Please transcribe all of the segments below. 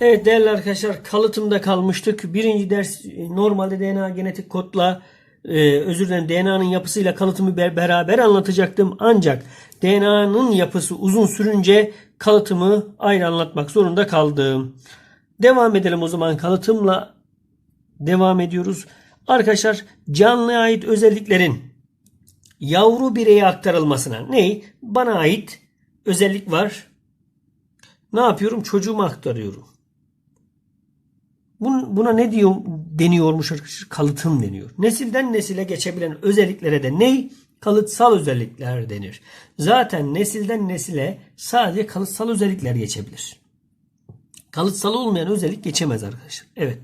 Evet değerli arkadaşlar kalıtımda kalmıştık. Birinci ders normalde DNA genetik kodla e, özür dilerim DNA'nın yapısıyla kalıtımı be- beraber anlatacaktım. Ancak DNA'nın yapısı uzun sürünce kalıtımı ayrı anlatmak zorunda kaldım. Devam edelim o zaman kalıtımla devam ediyoruz. Arkadaşlar canlıya ait özelliklerin yavru bireye aktarılmasına ne? Bana ait özellik var. Ne yapıyorum? Çocuğuma aktarıyorum. Bun- Buna ne diyor deniyormuş arkadaşlar? Kalıtım deniyor. Nesilden nesile geçebilen özelliklere de ne? Kalıtsal özellikler denir. Zaten nesilden nesile sadece kalıtsal özellikler geçebilir. Kalıtsal olmayan özellik geçemez arkadaşlar. Evet.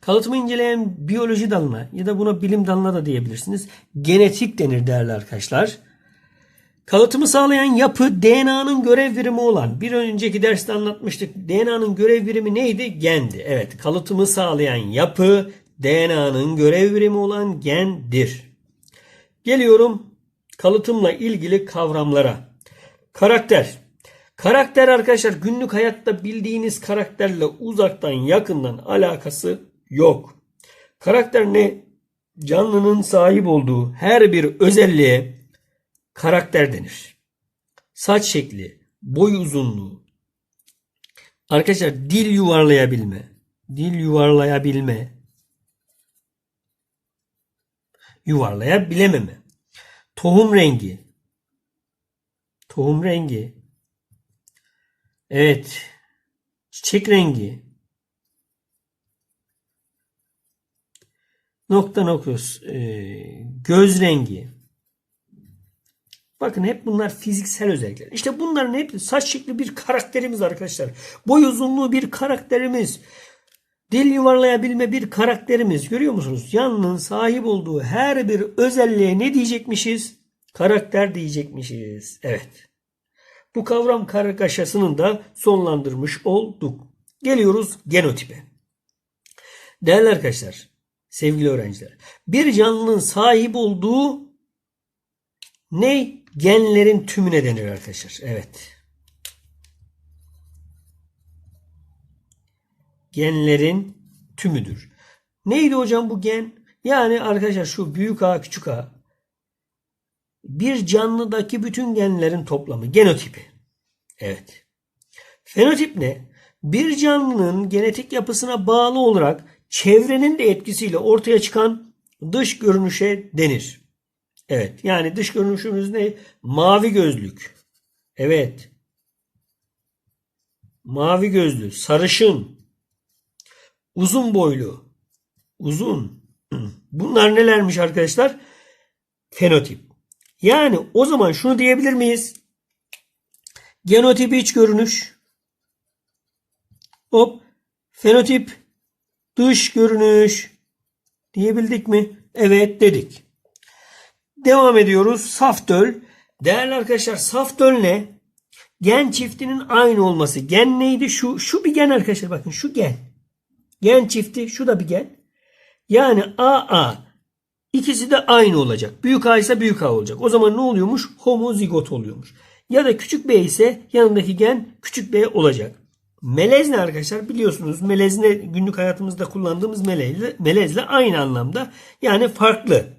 Kalıtımı inceleyen biyoloji dalına ya da buna bilim dalına da diyebilirsiniz. Genetik denir değerli arkadaşlar. Kalıtımı sağlayan yapı DNA'nın görev birimi olan bir önceki derste anlatmıştık. DNA'nın görev birimi neydi? Gendi. Evet kalıtımı sağlayan yapı DNA'nın görev birimi olan gendir. Geliyorum kalıtımla ilgili kavramlara. Karakter. Karakter arkadaşlar günlük hayatta bildiğiniz karakterle uzaktan yakından alakası yok. Karakter ne? Canlının sahip olduğu her bir özelliğe karakter denir. Saç şekli, boy uzunluğu. Arkadaşlar dil yuvarlayabilme, dil yuvarlayabilme, yuvarlayabilememe. Tohum rengi, tohum rengi. Evet, çiçek rengi. Nokta nokuz, ee, göz rengi. Bakın hep bunlar fiziksel özellikler. İşte bunların hepsi saç şekli bir karakterimiz arkadaşlar. Boy uzunluğu bir karakterimiz. Dil yuvarlayabilme bir karakterimiz. Görüyor musunuz? Canlının sahip olduğu her bir özelliğe ne diyecekmişiz? Karakter diyecekmişiz. Evet. Bu kavram kargaşasını da sonlandırmış olduk. Geliyoruz genotipe. Değerli arkadaşlar, sevgili öğrenciler. Bir canlının sahip olduğu ne? Genlerin tümüne denir arkadaşlar. Evet. Genlerin tümüdür. Neydi hocam bu gen? Yani arkadaşlar şu büyük A küçük A bir canlıdaki bütün genlerin toplamı. Genotipi. Evet. Fenotip ne? Bir canlının genetik yapısına bağlı olarak çevrenin de etkisiyle ortaya çıkan dış görünüşe denir. Evet. Yani dış görünüşümüz ne? Mavi gözlük. Evet. Mavi gözlü, sarışın, uzun boylu, uzun. Bunlar nelermiş arkadaşlar? Fenotip. Yani o zaman şunu diyebilir miyiz? Genotip iç görünüş. Hop. Fenotip dış görünüş. Diyebildik mi? Evet dedik. Devam ediyoruz. Saf. Değerli arkadaşlar saf ne? Gen çiftinin aynı olması. Gen neydi? Şu, şu bir gen arkadaşlar bakın şu gen. Gen çifti şu da bir gen. Yani AA ikisi de aynı olacak. Büyük A ise büyük A olacak. O zaman ne oluyormuş? Homozigot oluyormuş. Ya da küçük B ise yanındaki gen küçük B olacak. Melez ne arkadaşlar? Biliyorsunuz melez ne günlük hayatımızda kullandığımız melezle, melezle aynı anlamda. Yani farklı.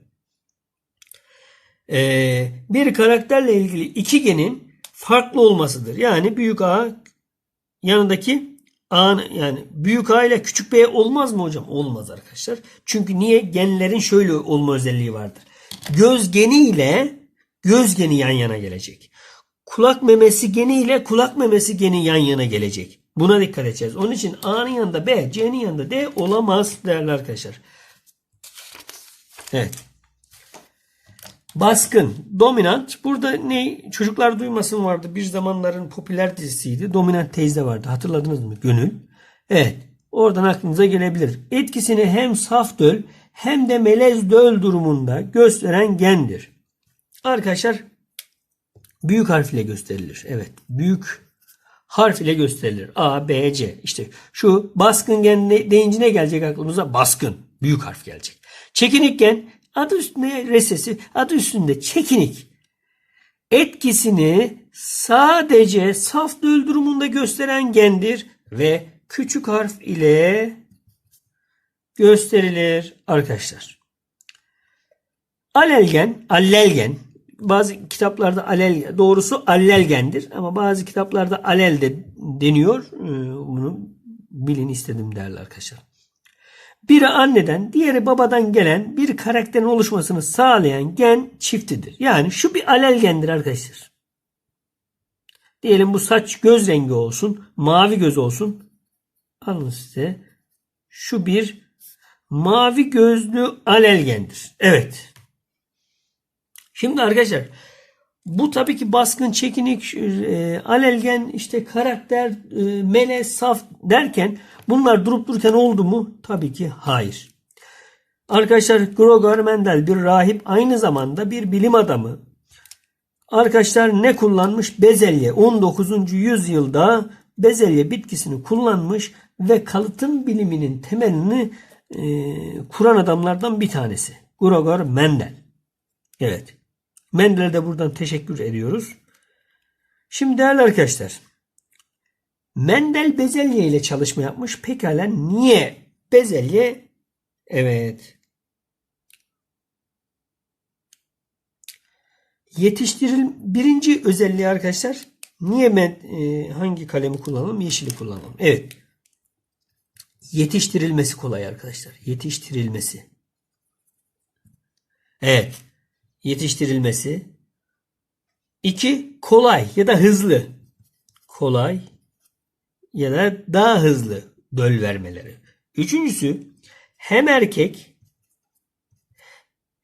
Ee, bir karakterle ilgili iki genin farklı olmasıdır. Yani büyük A yanındaki A yani büyük A ile küçük B olmaz mı hocam? Olmaz arkadaşlar. Çünkü niye? Genlerin şöyle olma özelliği vardır. Göz geni ile göz geni yan yana gelecek. Kulak memesi geni ile kulak memesi geni yan yana gelecek. Buna dikkat edeceğiz. Onun için A'nın yanında B, C'nin yanında D olamaz değerli arkadaşlar. Evet. Baskın, dominant. Burada ne? Çocuklar duymasın vardı. Bir zamanların popüler dizisiydi. Dominant teyze vardı. Hatırladınız mı? Gönül. Evet. Oradan aklınıza gelebilir. Etkisini hem saf döl hem de melez döl durumunda gösteren gendir. Arkadaşlar büyük harf ile gösterilir. Evet. Büyük harf ile gösterilir. A, B, C. İşte şu baskın gen deyince ne gelecek aklımıza? Baskın. Büyük harf gelecek. Çekinik gen adı üstünde resesi, adı üstünde çekinik. Etkisini sadece saf döl durumunda gösteren gendir ve küçük harf ile gösterilir arkadaşlar. Alelgen, allelgen bazı kitaplarda alel doğrusu allelgendir ama bazı kitaplarda alel de deniyor. Ee, Bunu bilin istedim değerli arkadaşlar. Biri anneden, diğeri babadan gelen bir karakterin oluşmasını sağlayan gen çiftidir. Yani şu bir alelgendir arkadaşlar. Diyelim bu saç göz rengi olsun, mavi göz olsun. Alın size. Şu bir mavi gözlü alelgendir. Evet. Şimdi arkadaşlar bu tabii ki baskın, çekinik, e, alelgen, işte karakter, e, melez, saf derken bunlar durup dururken oldu mu? Tabii ki hayır. Arkadaşlar Gregor Mendel bir rahip aynı zamanda bir bilim adamı. Arkadaşlar ne kullanmış? Bezelye. 19. yüzyılda bezelye bitkisini kullanmış ve kalıtım biliminin temelini e, kuran adamlardan bir tanesi. Gregor Mendel. Evet. Mendel'e de buradan teşekkür ediyoruz. Şimdi değerli arkadaşlar. Mendel bezelye ile çalışma yapmış. Pekala niye bezelye? Evet. Yetiştiril birinci özelliği arkadaşlar. Niye ben e, hangi kalemi kullanalım? Yeşili kullanalım. Evet. Yetiştirilmesi kolay arkadaşlar. Yetiştirilmesi. Evet yetiştirilmesi. 2. Kolay ya da hızlı. Kolay ya da daha hızlı döl vermeleri. Üçüncüsü hem erkek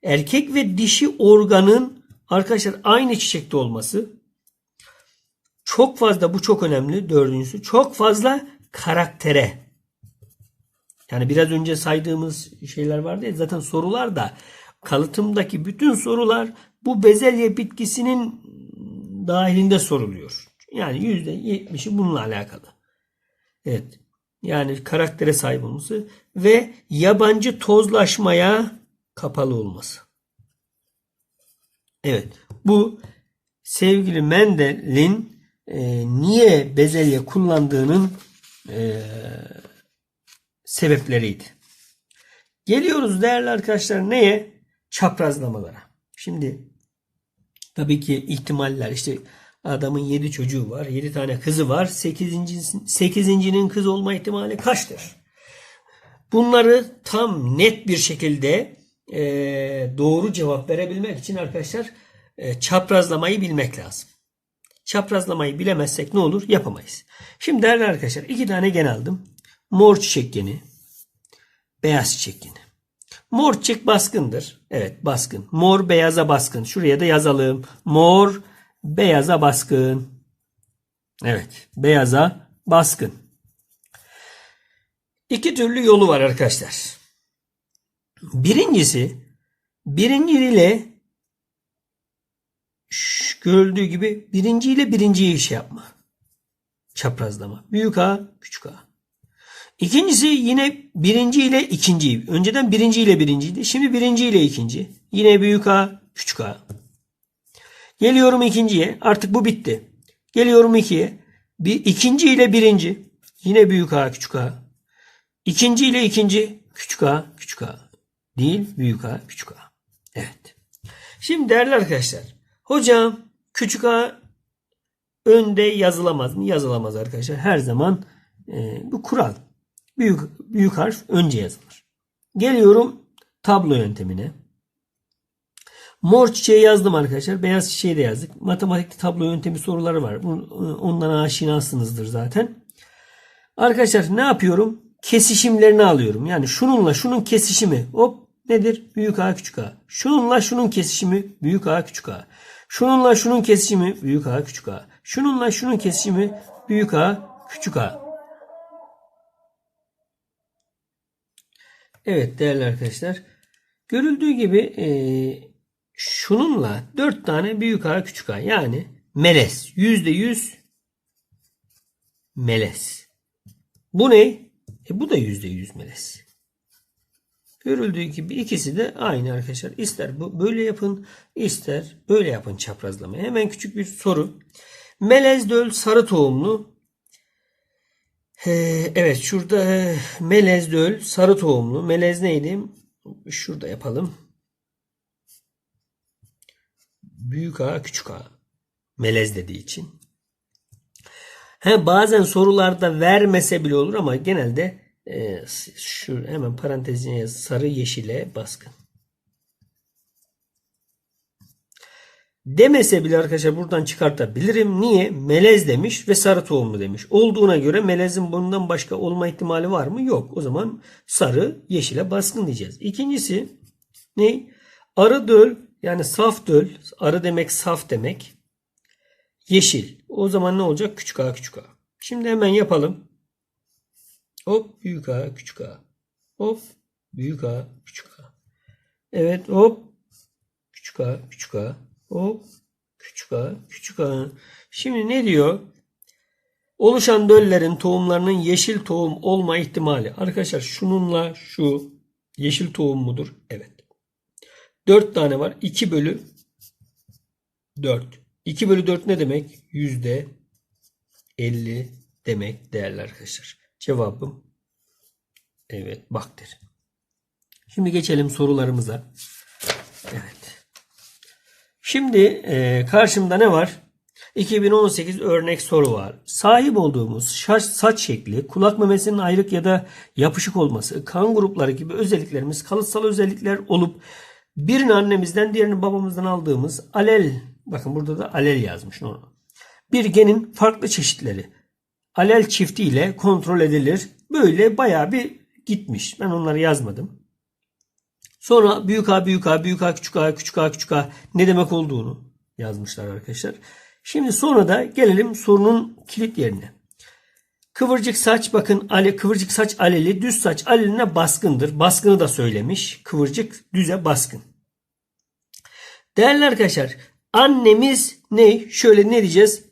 erkek ve dişi organın arkadaşlar aynı çiçekte olması. Çok fazla bu çok önemli. Dördüncüsü çok fazla karaktere. Yani biraz önce saydığımız şeyler vardı ya zaten sorular da kalıtımdaki bütün sorular bu bezelye bitkisinin dahilinde soruluyor. Yani %70'i bununla alakalı. Evet. Yani karaktere sahip olması ve yabancı tozlaşmaya kapalı olması. Evet. Bu sevgili Mendel'in e, niye bezelye kullandığının e, sebepleriydi. Geliyoruz değerli arkadaşlar neye? Çaprazlamalara. Şimdi tabii ki ihtimaller işte adamın 7 çocuğu var. 7 tane kızı var. 8. 8.'nin kız olma ihtimali kaçtır? Bunları tam net bir şekilde e, doğru cevap verebilmek için arkadaşlar e, çaprazlamayı bilmek lazım. Çaprazlamayı bilemezsek ne olur? Yapamayız. Şimdi değerli arkadaşlar iki tane gen aldım. Mor çiçek geni, beyaz çiçek geni. Mor çiçek baskındır. Evet baskın. Mor beyaza baskın. Şuraya da yazalım. Mor beyaza baskın. Evet beyaza baskın. İki türlü yolu var arkadaşlar. Birincisi birinci ile görüldüğü gibi birinci ile birinciyi şey yapma. Çaprazlama. Büyük A, küçük A. İkincisi yine birinci ile ikinci. Önceden birinci ile birinciydi. Şimdi birinci ile ikinci. Yine büyük A, küçük A. Geliyorum ikinciye. Artık bu bitti. Geliyorum ikiye. Bir, ikinci ile birinci. Yine büyük A, küçük A. İkinci ile ikinci. Küçük A, küçük A. Değil, büyük A, küçük A. Evet. Şimdi değerli arkadaşlar. Hocam küçük A önde yazılamaz mı? Yazılamaz arkadaşlar. Her zaman e, bu kural. Büyük, büyük harf önce yazılır. Geliyorum tablo yöntemine. Mor çiçeği yazdım arkadaşlar. Beyaz çiçeği de yazdık. Matematikte tablo yöntemi soruları var. Ondan aşinasınızdır zaten. Arkadaşlar ne yapıyorum? Kesişimlerini alıyorum. Yani şununla şunun kesişimi. Hop nedir? Büyük A küçük A. Şununla şunun kesişimi. Büyük A küçük A. Şununla şunun kesişimi. Büyük A küçük A. Şununla şunun kesişimi. Büyük A küçük A. Evet değerli arkadaşlar. Görüldüğü gibi e, şununla 4 tane büyük A küçük A yani melez. %100 melez. Bu ne? E, bu da %100 melez. Görüldüğü gibi ikisi de aynı arkadaşlar. İster bu böyle yapın, ister böyle yapın çaprazlamayı. Hemen küçük bir soru. Melez döl sarı tohumlu evet şurada melez döl sarı tohumlu. Melez neydi? Şurada yapalım. Büyük A küçük A. Melez dediği için. He, bazen sorularda vermese bile olur ama genelde e, şu hemen parantezine. Sarı yeşile baskın. Demese bile arkadaşlar buradan çıkartabilirim. Niye? Melez demiş ve sarı tohumlu demiş. Olduğuna göre melezin bundan başka olma ihtimali var mı? Yok. O zaman sarı yeşile baskın diyeceğiz. İkincisi ne? Arı döl yani saf döl. Arı demek saf demek. Yeşil. O zaman ne olacak? Küçük a küçük a. Şimdi hemen yapalım. Hop büyük a küçük a. Hop büyük a küçük a. Evet hop küçük a küçük a. Hop küçük a küçük a. Şimdi ne diyor? Oluşan döllerin tohumlarının yeşil tohum olma ihtimali. Arkadaşlar şununla şu yeşil tohum mudur? Evet. 4 tane var. 2 bölü 4. 2 bölü 4 ne demek? Yüzde 50 demek değerli arkadaşlar. Cevabım evet baktır. Şimdi geçelim sorularımıza. Evet. Şimdi e, karşımda ne var? 2018 örnek soru var. Sahip olduğumuz şaş, saç şekli, kulak memesinin ayrık ya da yapışık olması, kan grupları gibi özelliklerimiz kalıtsal özellikler olup birini annemizden diğerini babamızdan aldığımız alel, bakın burada da alel yazmış. Bir genin farklı çeşitleri alel çifti ile kontrol edilir. Böyle bayağı bir gitmiş. Ben onları yazmadım. Sonra büyük A, büyük A, büyük A, küçük A, küçük A, küçük A ne demek olduğunu yazmışlar arkadaşlar. Şimdi sonra da gelelim sorunun kilit yerine. Kıvırcık saç bakın ale, kıvırcık saç aleli, düz saç aleline baskındır. Baskını da söylemiş. Kıvırcık düze baskın. Değerli arkadaşlar annemiz ne? Şöyle ne diyeceğiz?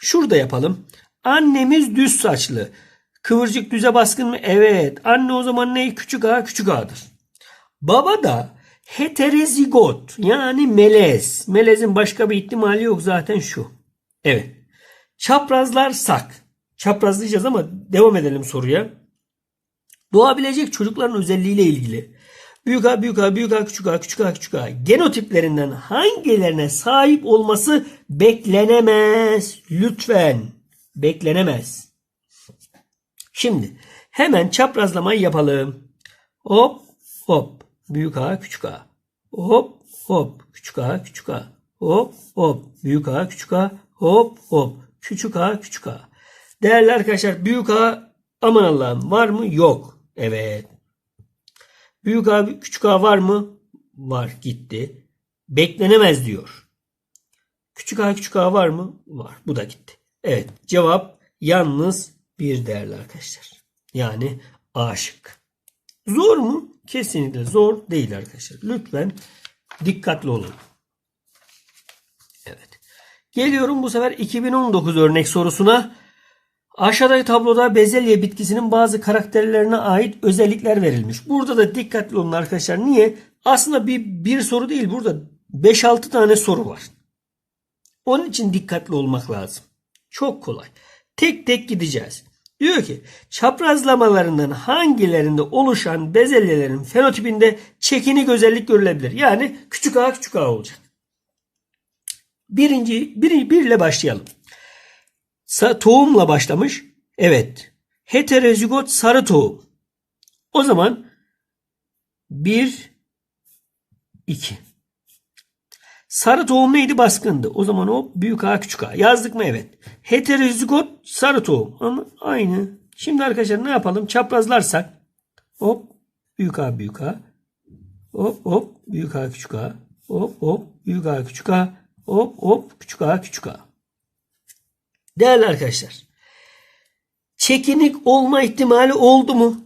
Şurada yapalım. Annemiz düz saçlı. Kıvırcık düze baskın mı? Evet. Anne o zaman ne? Küçük A küçük A'dır. Baba da heterozigot yani melez. Melezin başka bir ihtimali yok zaten şu. Evet. Çaprazlar sak. Çaprazlayacağız ama devam edelim soruya. Doğabilecek çocukların özelliğiyle ilgili. Büyük A, büyük A, büyük A, küçük A, küçük A, küçük A genotiplerinden hangilerine sahip olması beklenemez? Lütfen. Beklenemez. Şimdi hemen çaprazlamayı yapalım. Hop hop. Büyük A, küçük A. Hop hop. Küçük A, küçük A. Hop hop. Büyük A, küçük A. Hop hop. Küçük A, küçük A. Değerli arkadaşlar büyük A aman Allah'ım var mı? Yok. Evet. Büyük A, küçük A var mı? Var. Gitti. Beklenemez diyor. Küçük A, küçük A var mı? Var. Bu da gitti. Evet. Cevap yalnız bir değerli arkadaşlar. Yani A şık. Zor mu? Kesinlikle zor değil arkadaşlar. Lütfen dikkatli olun. Evet. Geliyorum bu sefer 2019 örnek sorusuna. Aşağıdaki tabloda bezelye bitkisinin bazı karakterlerine ait özellikler verilmiş. Burada da dikkatli olun arkadaşlar. Niye? Aslında bir, bir soru değil. Burada 5-6 tane soru var. Onun için dikkatli olmak lazım. Çok kolay. Tek tek gideceğiz. Diyor ki çaprazlamalarından hangilerinde oluşan bezelyelerin fenotipinde çekinik özellik görülebilir. Yani küçük a küçük a olacak. Birinci, bir, bir başlayalım. Sa, tohumla başlamış. Evet. Heterozigot sarı tohum. O zaman 1 2 Sarı tohum neydi? Baskındı. O zaman o büyük A küçük A. Yazdık mı? Evet. Heterozigot sarı tohum. Ama aynı. Şimdi arkadaşlar ne yapalım? Çaprazlarsak hop büyük A büyük A. Hop hop büyük A küçük A. Hop hop büyük A küçük A. Hop hop küçük A küçük A. Değerli arkadaşlar. Çekinik olma ihtimali oldu mu?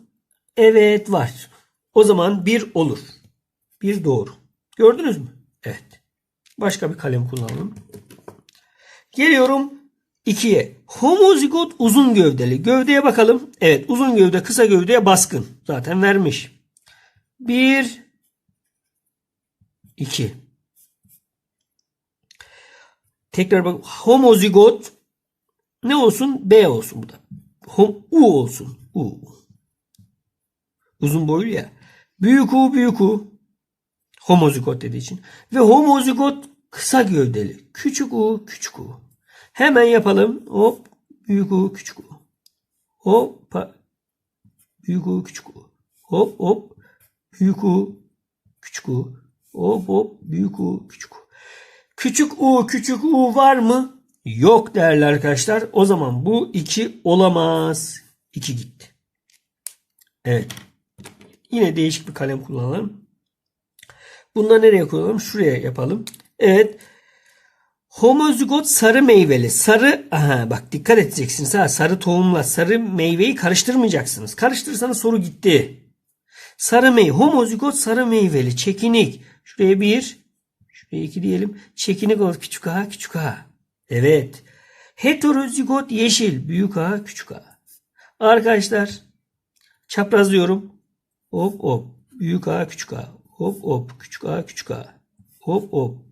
Evet var. O zaman bir olur. Bir doğru. Gördünüz mü? Evet. Başka bir kalem kullanalım. Geliyorum 2'ye. Homozigot uzun gövdeli. Gövdeye bakalım. Evet uzun gövde kısa gövdeye baskın. Zaten vermiş. 1 2 Tekrar bak. Homozigot ne olsun? B olsun bu da. hom, U olsun. U. Uzun boylu ya. Büyük U büyük U. Homozigot dediği için. Ve homozigot kısa gövdeli. Küçük U küçük U. Hemen yapalım. Hop. Büyük U küçük U. Hoppa. Büyük U küçük U. Hop hop. Büyük U küçük U. Hop hop. Büyük U küçük U. Küçük U küçük U var mı? Yok değerli arkadaşlar. O zaman bu 2 olamaz. 2 gitti. Evet. Yine değişik bir kalem kullanalım. Bunları nereye koyalım? Şuraya yapalım. Evet. Homozigot sarı meyveli. Sarı aha bak dikkat edeceksiniz ha. Sarı tohumla sarı meyveyi karıştırmayacaksınız. Karıştırırsanız soru gitti. Sarı meyve. Homozigot sarı meyveli. Çekinik. Şuraya bir. Şuraya iki diyelim. Çekinik olur. Küçük a küçük a. Evet. Heterozigot yeşil. Büyük a küçük a. Arkadaşlar çaprazlıyorum. Hop hop. Büyük a küçük a. Hop hop. Küçük a küçük a. Hop hop.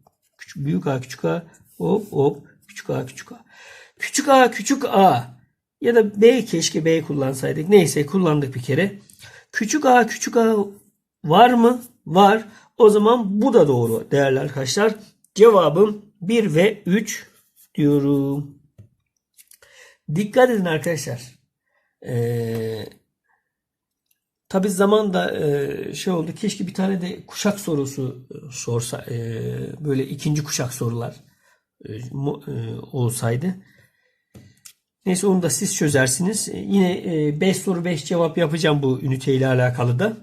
Küçük, büyük a küçük a. Hop hop. Küçük a küçük a. Küçük a küçük a. Ya da B keşke B kullansaydık. Neyse kullandık bir kere. Küçük a küçük a var mı? Var. O zaman bu da doğru değerli arkadaşlar. Cevabım 1 ve 3 diyorum. Dikkat edin arkadaşlar. Ee, tabi zaman da e, şey oldu. Keşke bir tane de kuşak sorusu e, sorsa e, böyle ikinci kuşak sorular olsaydı. Neyse onu da siz çözersiniz. Yine 5 soru 5 cevap yapacağım bu üniteyle alakalı da.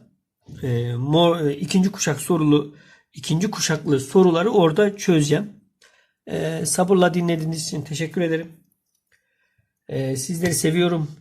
İkinci kuşak sorulu ikinci kuşaklı soruları orada çözeceğim. Sabırla dinlediğiniz için teşekkür ederim. Sizleri seviyorum.